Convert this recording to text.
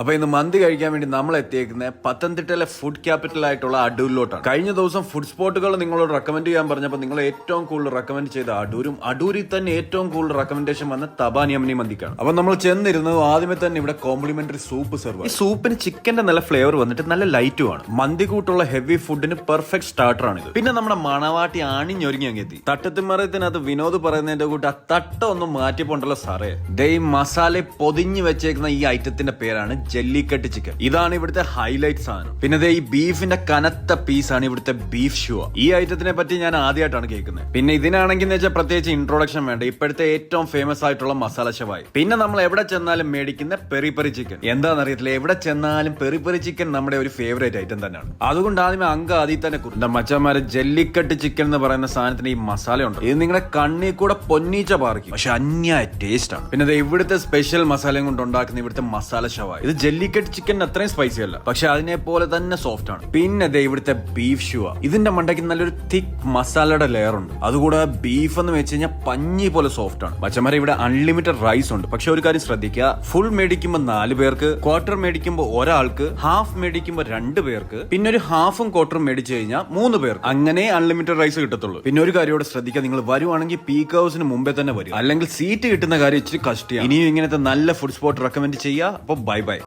അപ്പൊ ഇന്ന് മന്തി കഴിക്കാൻ വേണ്ടി നമ്മൾ എത്തിയേക്കുന്നത് പത്തനംതിട്ടയിലെ ഫുഡ് ക്യാപിറ്റൽ ആയിട്ടുള്ള അടൂരിലോട്ടാണ്. കഴിഞ്ഞ ദിവസം ഫുഡ് സ്പോട്ടുകൾ നിങ്ങളോട് റെക്കമെൻഡ് ചെയ്യാൻ പറഞ്ഞപ്പോൾ നിങ്ങൾ ഏറ്റവും കൂടുതൽ റെക്കമെൻഡ് ചെയ്ത അടൂരും അടൂരിൽ തന്നെ ഏറ്റവും കൂടുതൽ റെക്കമെൻഡേഷൻ വന്ന തബാനി അമ്മിനി മന്തിക്കാണ്. അപ്പൊ നമ്മൾ ചെന്നിരുന്നത് ആദ്യമേ തന്നെ ഇവിടെ കോംപ്ലിമെന്ററി സൂപ്പ് സെർവ് ഈ സൂപ്പിന് ചിക്കന്റെ നല്ല ഫ്ലേവർ വന്നിട്ട് നല്ല ലൈറ്റും ആണ്. മന്തി കൂട്ടുള്ള ഹെവി ഫുഡിന് പെർഫെക്റ്റ് സ്റ്റാർട്ടർ ആണ് ഇത്. പിന്നെ നമ്മുടെ മണവാട്ടി ആണിഞ്ഞൊരുങ്ങി അങ്ങ് എത്തി തട്ടത്തിമറയത്തിനകത്ത് വിനോദ് പറയുന്നതിന്റെ കൂട്ട് ആ തട്ട ഒന്ന് മാറ്റിപ്പോണ്ടല്ലോ സാറേ. ദേ മസാല പൊതിഞ്ഞു വെച്ചേക്കുന്ന ഈ ഐറ്റത്തിന്റെ പേരാണ് ജെല്ലിക്കട്ട് ചിക്കൻ. ഇതാണ് ഇവിടുത്തെ ഹൈലൈറ്റ് സാധനം. പിന്നെ ഈ ബീഫിന്റെ കനത്ത പീസാണ് ഇവിടുത്തെ ബീഫ് ഷുവ ഈ ഐറ്റത്തിനെ പറ്റി ഞാൻ ആദ്യമായിട്ടാണ് കേൾക്കുന്നത്. പിന്നെ ഇതിനാണെങ്കിൽ എന്ന് വെച്ചാൽ പ്രത്യേകിച്ച് ഇൻട്രൊഡക്ഷൻ വേണ്ട. ഇപ്പോഴത്തെ ഏറ്റവും ഫേമസ് ആയിട്ടുള്ള മസാല ഷവായി പിന്നെ നമ്മൾ എവിടെ ചെന്നാലും മേടിക്കുന്ന പെറി പെറി ചിക്കൻ എന്താണെന്നറിയത്തില്ല എവിടെ ചെന്നാലും പെറി പെറി ചിക്കൻ നമ്മുടെ ഒരു ഫേവറേറ്റ് ഐറ്റം തന്നെയാണ്. അതുകൊണ്ട് ആദ്യമേ അങ്ക ആദ്യം തന്നെ കുറിച്ച് മച്ചന്മാരെ ജെല്ലിക്കട്ട് ചിക്കൻ എന്ന് പറയുന്ന സാധനത്തിന് ഈ മസാല ഉണ്ട്. ഇത് നിങ്ങളുടെ കണ്ണിൽ കൂടെ പൊന്നീച്ച പാർക്കും പക്ഷെ അന്യായ ടേസ്റ്റ് ആണ്. പിന്നെ ഇവിടുത്തെ സ്പെഷ്യൽ മസാലയും കൊണ്ട് ഉണ്ടാക്കുന്ന ഇവിടുത്തെ മസാല ഷവായി ഇത് ജെല്ലിക്കട്ട് ചിക്കൻ അത്രയും സ്പൈസി അല്ല. പക്ഷെ അതിനെ പോലെ തന്നെ സോഫ്റ്റ് ആണ്. പിന്നെ ദേ ഇവിടുത്തെ ബീഫ് ഷുവ ഇതിന്റെ മണ്ടയ്ക്ക് നല്ലൊരു തിക് മസാലയുടെ ലെയർ ഉണ്ട്. അതുകൂടെ ബീഫ് എന്ന് വെച്ച് കഴിഞ്ഞാൽ പഞ്ഞി പോലെ സോഫ്റ്റ് ആണ്. മച്ചന്മാരെ ഇവിടെ അൺലിമിറ്റഡ് റൈസ് ഉണ്ട്. പക്ഷെ ഒരു കാര്യം ശ്രദ്ധിക്കുക. ഫുൾ മേടിക്കുമ്പോൾ നാല് പേർക്ക് ക്വാർട്ടർ മേടിക്കുമ്പോൾ ഒരാൾക്ക് ഹാഫ് മേടിക്കുമ്പോൾ രണ്ട് പേർക്ക് പിന്നെ ഒരു ഹാഫും ക്വാർട്ടറും മേടിച്ചു കഴിഞ്ഞാൽ മൂന്ന് പേർ അങ്ങനെ അൺലിമിറ്റഡ് റൈസ് കിട്ടത്തുള്ളൂ. പിന്നെ ഒരു കാര്യം ഇവിടെ ശ്രദ്ധിക്കുക. നിങ്ങൾ വരുവാണെങ്കിൽ പീക്ക് ഹൗസിന് മുമ്പേ തന്നെ വരും അല്ലെങ്കിൽ സീറ്റ് കിട്ടുന്ന കാര്യം ഇച്ചിരി കഷ്ടിയാണ്. ഇനിയും ഇങ്ങനത്തെ നല്ല ഫുഡ് സ്പോട്ട് റെക്കമെൻഡ് ചെയ്യുക. അപ്പോൾ ബൈ ബൈ